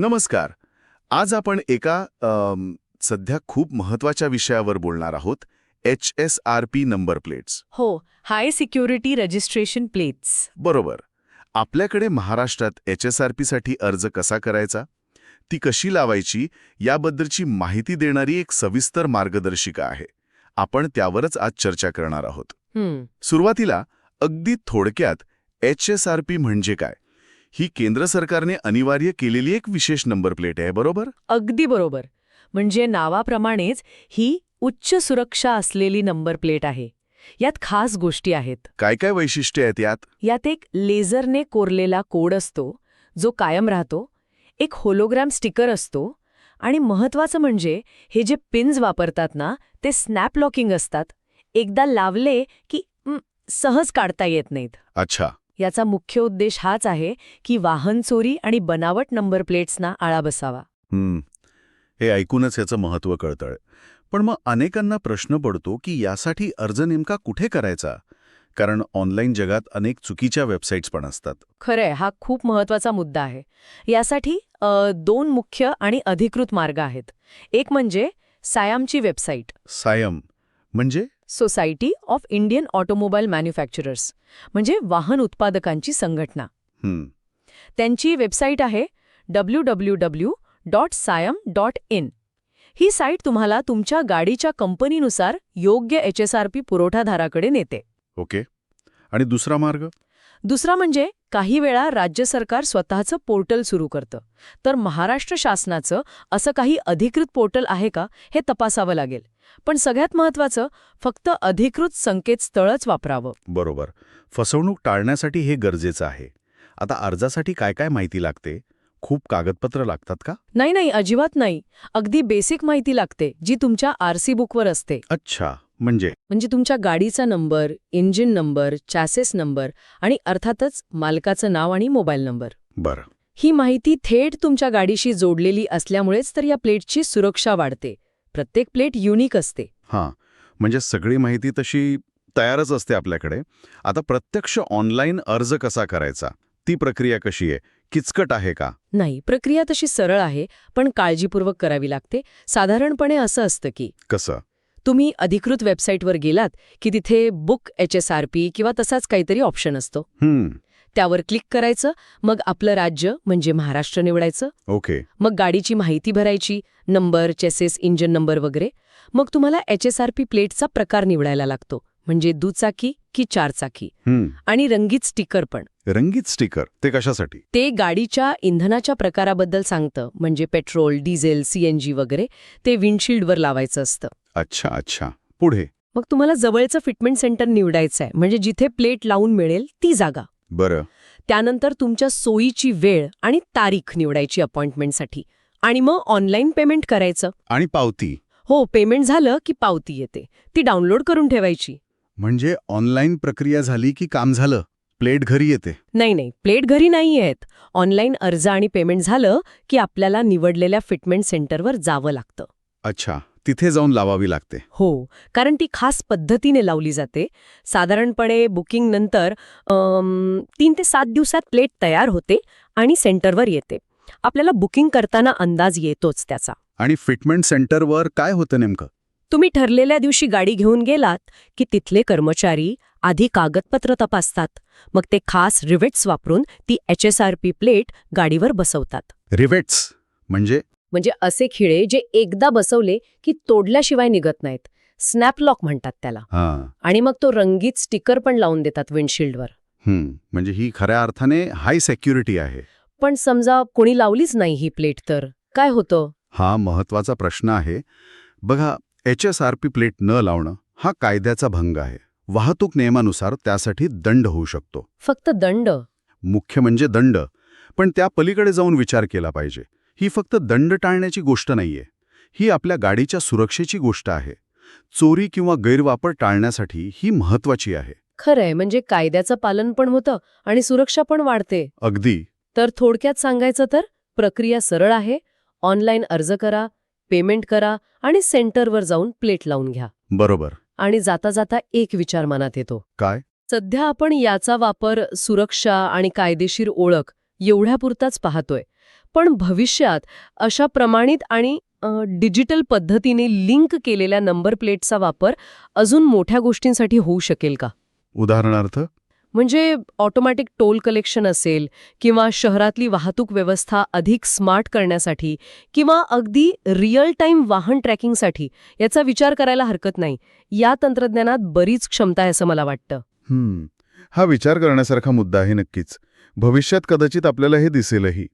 नमस्कार. आज आपण एका सध्या खूप महत्त्वाच्या विषयावर बोलणार आहोत. H S R P number plates. हो हाय सिक्युरिटी रजिस्ट्रेशन प्लेट्स. बरोबर. आपल्याकडे महाराष्ट्रात एच एस आर पीसाठी अर्ज कसा करायचा? ती कशी लावायची? याबद्दलची माहिती देणारी एक सविस्तर मार्गदर्शिका आहे. आपण त्यावरच आज चर्चा करणार आहोत. सुरुवातीला अगदी थोडक्यात एच एस आर पी म्हणजे काय? ही केंद्र सरकारने अनिवार्य केलेली एक विशेष नंबर प्लेट आहे बरोबर? अगदी बरोबर. म्हणजे नावाप्रमाणेच ही उच्च सुरक्षा असलेली नंबर प्लेट आहे. यात खास गोष्टी आहेत. काय काय वैशिष्ट्ये आहेत यात? यात एक लेझरने कोरलेला कोड असतो जो कायम राहतो एक होलोग्राम स्टिकर असतो आणि महत्वाचं म्हणजे हे जे पिन्स वापरतात ना ते स्नॅप लॉकिंग असतात. एकदा लावले की सहज काढता येत नाहीत. अच्छा. याचा मुख्य उद्देश हाच आहे की वाहन चोरी आणि बनावट नंबर प्लेट्सना आळा बसावा. हे ऐकूनच याचं महत्त्व कळतंय. पण मग अनेकांना प्रश्न पडतो की यासाठी अर्ज नेमका कुठे करायचा? कारण ऑनलाईन जगात अनेक चुकीच्या वेबसाईट्स पण असतात. खरंय हा खूप महत्त्वाचा मुद्दा आहे. यासाठी दोन मुख्य आणि अधिकृत मार्ग आहेत. एक म्हणजे सायामची वेबसाईट. सायम. म्हणजे? Society of Indian automobile manufacturers म्हणजे वाहन उत्पादकांची संघटना. त्यांची वेबसाईट आहे W W W dot SIAM dot in he site तुम्हाला तुमच्या गाडीच्या कंपनीनुसार योग्य एच एस आर पी पुरवठादाराकडे नेते. ओके. आणि दुसरा मार्ग? दुसरा म्हणजे काही वेळा राज्य सरकार स्वतःचं पोर्टल सुरू करतं. तर महाराष्ट्र शासनाचं असं काही अधिकृत पोर्टल आहे का हे तपासावं लागेल. पण सगळ्यात महत्वाचं फक्त अधिकृत संकेतस्थळच वापरावं. बरोबर. फसवणूक टाळण्यासाठी हे गरजेचं आहे. आता अर्जासाठी काय काय माहिती लागते? खूप कागदपत्र लागतात का? नाही नाही अजिबात नाही. अगदी बेसिक माहिती लागते जी तुमच्या आरसी बुकवर असते. अच्छा. म्हणजे? म्हणजे तुमच्या गाडीचा number engine number chassis number आणि अर्थातच मालकाचं नाव आणि मोबाईल नंबर. बरं. ही माहिती थेट तुमच्या गाडीशी जोडलेली असल्यामुळेच तर या प्लेटची सुरक्षा वाढते. प्रत्येक प्लेट युनिक असते. हां. म्हणजे सगळी माहिती तशी तयारच असते आपल्याकडे. आता प्रत्यक्ष ऑनलाईन अर्ज कसा करायचा? ती प्रक्रिया कशी आहे? किचकट आहे का? नाही प्रक्रिया तशी सरळ आहे पण काळजीपूर्वक करावी लागते. साधारणपणे असं असतं की कसं? तुम्ही अधिकृत वेबसाईटवर गेलात की तिथे book H S R P किंवा तसाच काहीतरी ऑप्शन असतो. त्यावर क्लिक करायचं मग आपलं राज्य म्हणजे महाराष्ट्र निवडायचं. ओके. मग गाडीची माहिती भरायची नंबर चेसेस इंजन नंबर वगैरे. मग तुम्हाला एच एस आर पी प्लेटचा प्रकार निवडायला लागतो म्हणजे दुचाकी की चारचाकी. आणि रंगीत स्टिकर पण. रंगीत स्टिकर ते कशासाठी? ते गाडीच्या इंधनाच्या प्रकाराबद्दल सांगतं म्हणजे पेट्रोल डिझेल सीएनजी वगैरे ते विंडशिल्डवर लावायचं असतं. अच्छा अच्छा. पुढे. मग तुम्हाला जवळचं फिटमेंट सेंटर निवडायचं आहे म्हणजे जिथे प्लेट लावून मिळेल ती जागा. बरं. त्यानंतर तुमच्या सोयीची वेळ आणि तारीख निवडायची अपॉइंटमेंटसाठी. आणि मग ऑनलाईन पेमेंट करायचं. आणि पावती. हो पेमेंट झालं की पावती येते. ती डाउनलोड करून ठेवायची. म्हणजे ऑनलाईन प्रक्रिया झाली की काम झालं? प्लेट घरी येते. नाही नाही. प्लेट घरी नाही आहेत ऑनलाईन अर्ज आणि पेमेंट झालं की आपल्याला निवडलेल्या फिटमेंट सेंटरवर जावं लागतं. अच्छा. तिथे जाऊन लावावी लागते. हो कारण ती खास पद्धतीने लावली जाते. साधारणपणे बुकिंग नंतर अम, तीन ते सात दिवसात प्लेट तयार होते आणि सेंटरवर येते. आपल्याला बुकिंग करताना अंदाज येतोच त्याचा. आणि फिटमेंट सेंटरवर काय होतं नेमकं? तुम्ही ठरलेल्या दिवशी गाडी घेऊन गेलात की तिथले कर्मचारी आधी कागदपत्र तपासतात मग ते खास रिवेट्स वापरून ती H S R P plate गाडीवर बसवतात. रिवेट्स म्हणजे? म्हणजे असे खिळे जे एकदा बसवले की तोडल्याशिवाय निघत नाहीत. स्नॅपलॉक म्हणतात त्याला. आणि मग तो रंगीत स्टिकर पण लावून देतात विंडशिल्डवर हम्म. म्हणजे ही खऱ्या अर्थाने हाय सेक्युरिटी आहे. पण समजा कोणी लावलीच नाही ही प्लेट तर. काय होतं? हा महत्त्वाचा प्रश्न आहे. बघा H S R P plate न लावणं हा कायद्याचा भंग आहे. वाहतूक नियमानुसार त्यासाठी दंड होऊ शकतो. फक्त दंड? मुख्य म्हणजे दंड. पण त्या पलीकडे जाऊन विचार केला पाहिजे. ही फक्त दंड टाळण्याची गोष्ट नाहीये. ही आपल्या गाडीच्या सुरक्षेची गोष्ट आहे. चोरी किंवा गैरवापर टाळण्यासाठी ही महत्वाची आहे. खरंय म्हणजे कायद्याचं पालन पण होतं आणि सुरक्षा पण वाढते. अगदी. तर थोडक्यात सांगायचं तर प्रक्रिया सरळ आहे. ऑनलाईन अर्ज करा पेमेंट करा आणि सेंटरवर जाऊन प्लेट लावून घ्या. बरोबर. आणि जाता जाता एक विचार मनात येतो. काय? सध्या आपण याचा वापर सुरक्षा आणि कायदेशीर ओळख एवढ्यापुरताच पाहतोय. पण भविष्यात अशा प्रमाणित आणि डिजिटल पद्धतीने लिंक केलेल्या नंबर प्लेटचा वापर अजून मोठ्या गोष्टींसाठी होऊ शकेल का? उदाहरणार्थ? म्हणजे ऑटोमॅटिक टोल कलेक्शन असेल किंवा शहरातली वाहतूक व्यवस्था अधिक स्मार्ट करण्यासाठी किंवा अगदी रिअल टाईम वाहन ट्रॅकिंगसाठी याचा विचार करायला हरकत नाही. या तंत्रज्ञानात बरीच क्षमता आहे असं मला वाटतं. हा विचार करण्यासारखा मुद्दा आहे नक्कीच. भविष्यात कदाचित आपल्याला हे दिसेलही.